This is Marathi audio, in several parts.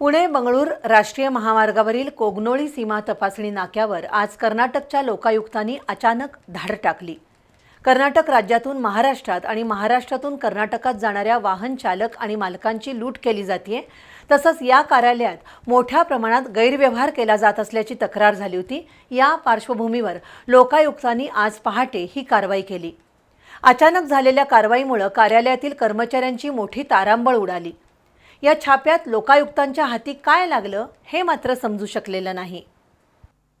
पुणे बंगळूर राष्ट्रीय महामार्गावरील कोगनोळी सीमा तपासणी नाक्यावर आज कर्नाटकच्या लोकायुक्तांनी अचानक धाड टाकली. कर्नाटक राज्यातून महाराष्ट्रात आणि महाराष्ट्रातून कर्नाटकात जाणाऱ्या वाहन चालक आणि मालकांची लूट केली जाते तसंच या कार्यालयात मोठ्या प्रमाणात गैरव्यवहार केला जात असल्याची तक्रार झाली होती. या पार्श्वभूमीवर लोकायुक्तांनी आज पहाटे ही कारवाई केली. अचानक झालेल्या कारवाईमुळे कार्यालयातील कर्मचाऱ्यांची मोठी तारांबळ उडाली. या छाप्यात लोकायुक्तांच्या हाती काय लागलं हे मात्र समजू शकलेलं नाही.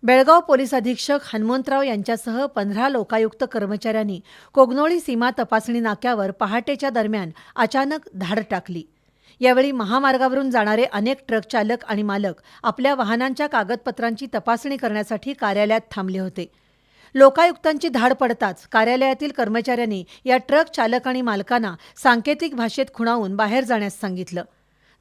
बेळगाव पोलीस अधीक्षक हनुमंतराव यांच्यासह पंधरा लोकायुक्त कर्मचाऱ्यांनी कोगनोळी सीमा तपासणी नाक्यावर पहाटेच्या दरम्यान अचानक धाड टाकली. यावेळी महामार्गावरून जाणारे अनेक ट्रक चालक आणि मालक आपल्या वाहनांच्या कागदपत्रांची तपासणी करण्यासाठी कार्यालयात थांबले होते. लोकायुक्तांची धाड पडताच कार्यालयातील कर्मचाऱ्यांनी या ट्रक चालक आणि मालकांना सांकेतिक भाषेत खुणावून बाहेर जाण्यास सांगितलं.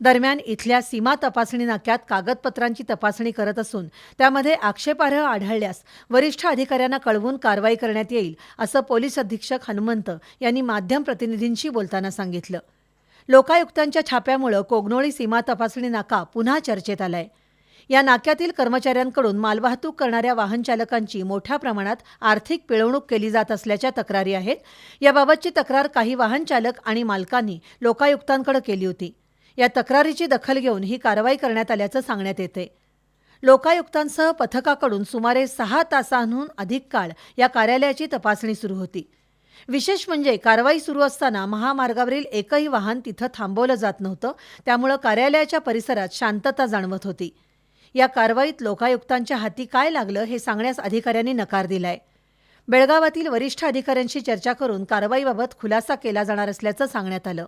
दरम्यान इथल्या सीमा तपासणी नाक्यात कागदपत्रांची तपासणी करत असून त्यामध्ये आक्षेपार्ह आढळल्यास वरिष्ठ अधिकाऱ्यांना कळवून कारवाई करण्यात येईल असं पोलीस अधीक्षक हनुमंत यांनी माध्यम प्रतिनिधींशी बोलताना सांगितलं. लोकायुक्तांच्या छाप्यामुळं कोगनोळी सीमा तपासणी नाका पुन्हा चर्चेत आलाय. या नाक्यातील कर्मचाऱ्यांकडून मालवाहतूक करणाऱ्या वाहनचालकांची मोठ्या प्रमाणात आर्थिक पिळवणूक केली जात असल्याच्या तक्रारी आहेत. याबाबतची तक्रार काही वाहनचालक आणि मालकांनी लोकायुक्तांकडे केली होती. या तक्रारीची दखल घेऊन ही कारवाई करण्यात आल्याचं सांगण्यात येते लोकायुक्तांसह पथकाकडून सुमारे सहा तासांहून अधिक काळ या कार्यालयाची तपासणी सुरू होती. विशेष म्हणजे कारवाई सुरू असताना महामार्गावरील एकही वाहन तिथं थांबवलं जात नव्हतं त्यामुळं कार्यालयाच्या परिसरात शांतता जाणवत होती. या कारवाईत लोकायुक्तांच्या हाती काय लागलं हे सांगण्यास अधिकाऱ्यांनी नकार दिलाय. बेळगावातील वरिष्ठ अधिकाऱ्यांशी चर्चा करून कारवाईबाबत खुलासा केला जाणार असल्याचं सांगण्यात आलं.